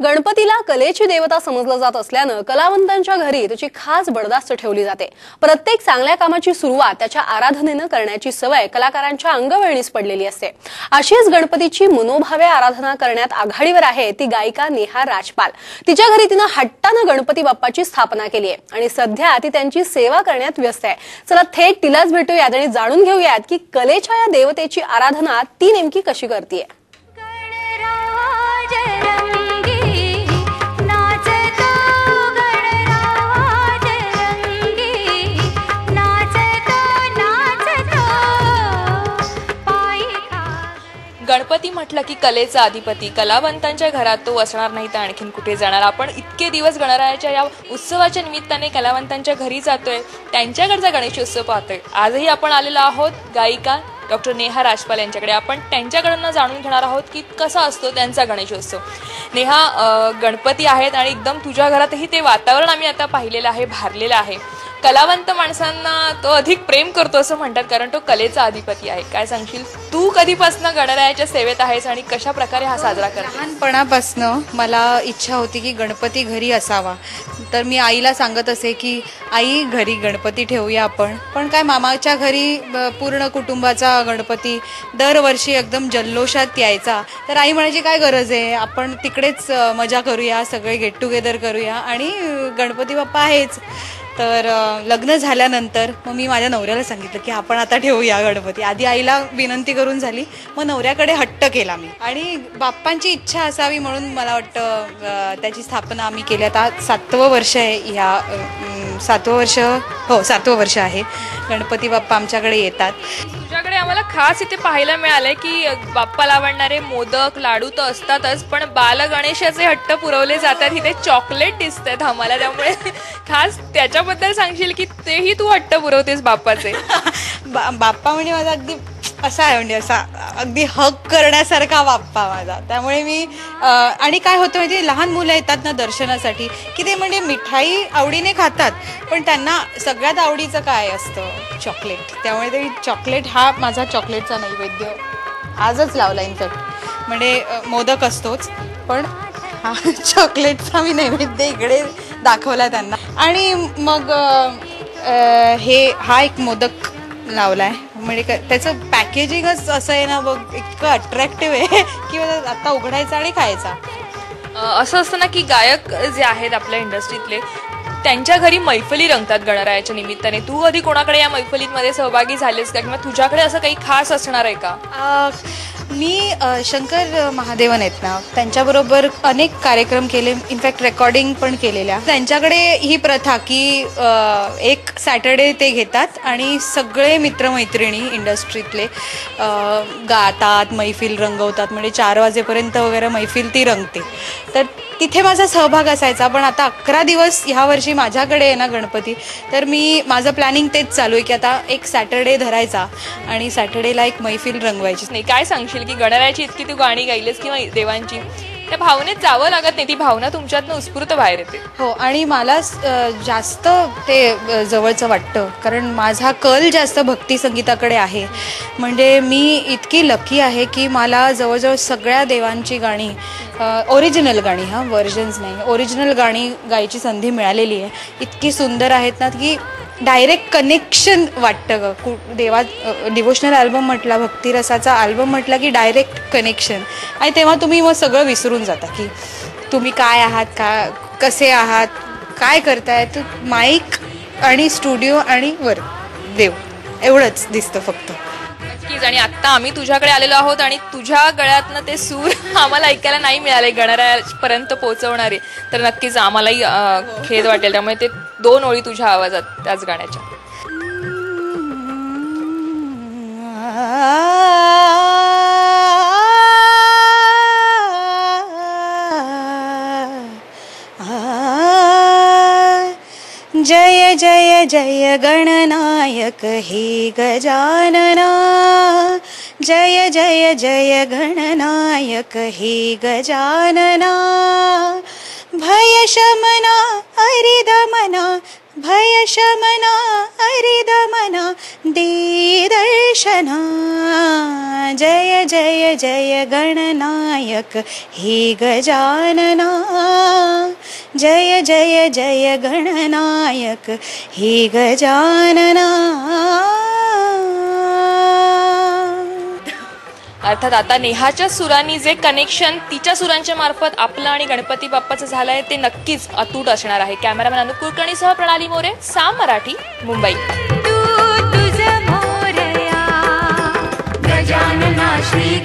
गणपतीला कलेची देवता समजलं जात असल्यानं कलावंतांच्या घरी त्याची खास बडदास्त ठेवली जाते. प्रत्येक चांगल्या कामाची सुरुवात त्याच्या आराधनेनं करण्याची सवय कलाकारांच्या अंगवळणीस पडलेली असते. अशीच गणपतीची मनोभावे आराधना करण्यात आघाडीवर आहे ती गायिका नेहा राजपाल. तिच्या घरी तिनं हट्टानं गणपती बाप्पाची स्थापना केली आहे आणि सध्या ती त्यांची सेवा करण्यात व्यस्त आहे. चला थेट तिलाच भेटूयात आणि जाणून घेऊयात की कलेच्या या देवतेची आराधना ती नेमकी कशी करते गणपती म्हटलं की कलेचा अधिपती. कलावंतांच्या घरात तो असणार नाही तर आणखीन कुठे जाणार? आपण इतके दिवस गणरायाच्या या उत्सवाच्या निमित्ताने कलावंतांच्या घरी जातोय. त्यांच्याकडचा गणेशोत्सव पाहतोय. आजही आपण आलेलो आहोत. गायिका डॉक्टर नेहा राजपाल यांच्याकडे. आपण त्यांच्याकडनं जाणून घेणार आहोत की कसा असतो त्यांचा गणेशोत्सव. नेहा गणपती आहेत आणि एकदम तुझ्या घरातही ते वातावरण आम्ही आता पाहिलेलं आहे भारलेलं आहे. कलावंत माणसांना तो अधिक प्रेम करतो असं म्हणतात कारण तो कलेचा अधिपती आहे. काय सांगशील? तू कधीपासनं गणरायाच्या सेवेत आहेस आणि कशा प्रकारे हा साजरा कर लहानपणापासनं मला इच्छा होती की गणपती घरी असावा. तर मी आईला सांगत असे की आई घरी गणपती ठेवूया आपण. पण काय मामाच्या घरी पूर्ण कुटुंबाचा गणपती दरवर्षी एकदम जल्लोषात यायचा. तर आई म्हणायची काय गरज आहे? आपण तिकडेच मजा करूया सगळे गेट टुगेदर करूया. आणि गणपती बाप्पा आहेच. तर लग्न झाल्यानंतर मग मी माझ्या नवऱ्याला सांगितलं की आपण आता ठेवूया गणपती. आधी आईला विनंती करून झाली मग नवऱ्याकडे हट्ट केला मी. आणि बाप्पांची इच्छा असावी म्हणून मला वाटतं त्याची स्थापना आम्ही केली. आता सातवं वर्ष आहे ह्या सातवं वर्ष हो सातवं वर्ष आहे. गणपती बाप्पा आमच्याकडे येतात. आम्हाला खास इथे पाहायला मिळालंय की बाप्पाला आवडणारे मोदक लाडू तर असतातच पण बाल गणेशाचे हट्ट पुरवले जातात. इथे चॉकलेट दिसतात आम्हाला. त्यामुळे खास त्याच्याबद्दल सांगशील की तेही तू हट्ट पुरवतेस बाप्पाचे. बा बाप्पा म्हणजे माझा अगदी असा आहे म्हणजे असा अगदी हक करण्यासारखा बाप्पा माझा. त्यामुळे मी आणि काय होतं म्हणजे लहान मुलं येतात ना दर्शनासाठी की ते म्हणजे मिठाई आवडीने खातात पण त्यांना सगळ्यात आवडीचं काय असतं? चॉकलेट त्यामुळे ते चॉकलेट हा माझा चॉकलेटचा नैवेद्य आजच लावला इनफॅक्ट म्हणजे मोदक असतोच पण हा चॉकलेटचा मी नैवेद्य इकडे दाखवला त्यांना. आणि मग हे हा एक मोदक लावला आहे म्हणजे क- त्याचं पॅकेजिंगच असं आहे ना बघ इतकं अट्रॅक्टिव्ह आहे की मला आता उघडायचा आणि खायचा. असं असतं ना की गायक जे आहेत आपल्या इंडस्ट्रीतले त्यांच्या घरी मैफली रंगतात गणरायाच्या निमित्ताने. तू कधी कोणाकडे या मैफलीमध्ये सहभागी झालेस का? किंवा तुझ्याकडे असं काही खास असणार आहे का? मी शंकर महादेवन आहेत ना त्यांच्याबरोबर अनेक कार्यक्रम केले इनफॅक्ट रेकॉर्डिंग पण केलेल्या. त्यांच्याकडे ही प्रथा की अ, एक सॅटर्डे ते घेतात आणि सगळे मित्रमैत्रिणी इंडस्ट्रीतले अ, गातात मैफिल रंगवतात म्हणजे चार वाजेपर्यंत वगैरे मैफिल ती रंगते. तर तिथे माझा सहभाग असायचा पण आता अकरा दिवस ह्या वर्षी माझ्याकडे आहे ना गणपती. तर मी माझं प्लॅनिंग तेच चालू आहे की आता एक सॅटर्डे धरायचा आणि सॅटर्डेला एक मैफिल रंगवायची. नाही काय सांगशील की गणरायाची इतकी तू गाणी गायलीस किंवा देवांची? त्या भावनेत जावं लागत नाही. ती भावना तुमच्यातनं उत्स्फूर्त बाहेर येते. हो आणि मला जास्त ते जवळचं वाटतं. कारण माझा कल जास्त भक्ती संगीताकडे आहे. म्हणजे मी इतकी लकी आहे की मला जवळजवळ सगळ्या देवांची गाणी ओरिजिनल गाणी हां व्हर्जन्स नाही. ओरिजिनल गाणी गायची संधी मिळालेली आहे. इतकी सुंदर आहेत ना की डायरेक्ट कनेक्शन वाटतं ग. कु देवा डिवोशनल अल्बम म्हटला भक्तिरसाचा अल्बम म्हटला की डायरेक्ट कनेक्शन. आणि तेव्हा तुम्ही मग सगळं विसरून जाता की तुम्ही काय आहात का कसे आहात काय करताय? तर माईक आणि स्टुडिओ आणि वर. देव. एवढंच दिसतं फक्त. नक्कीच. आणि आत्ता आम्ही तुझ्याकडे आलेलो आहोत आणि तुझ्या गळ्यातनं ते सूर आम्हाला ऐकायला नाही मिळाले गणरायापर्यंत पोहोचवणारे. तर नक्कीच आम्हालाही खेद वाटेल. त्यामुळे ते दोन ओळी तुझ्या आवाजात त्याच गाण्याच्या. जय जय जय गणनायक हे गजानना. जय जय जय गणनायक हे गजानना. भयशमना हरिदमना भयशमना हरिदमना दे दर्शना जय जय जय गणनायक हे गजानना। जय जय जय गणनायक हे गजानना अर्थात आता नेहाच्या सुरांनी जे कनेक्शन तिच्या सुरांच्या मार्फत आपलं आणि गणपती बाप्पाचं झालंय ते नक्कीच अतूट असणार आहे. कॅमेरामॅन अनुप कुलकर्णीसह प्रणाली मोरे साम मराठी मुंबई. तू तुझ मोरया गजानना श्री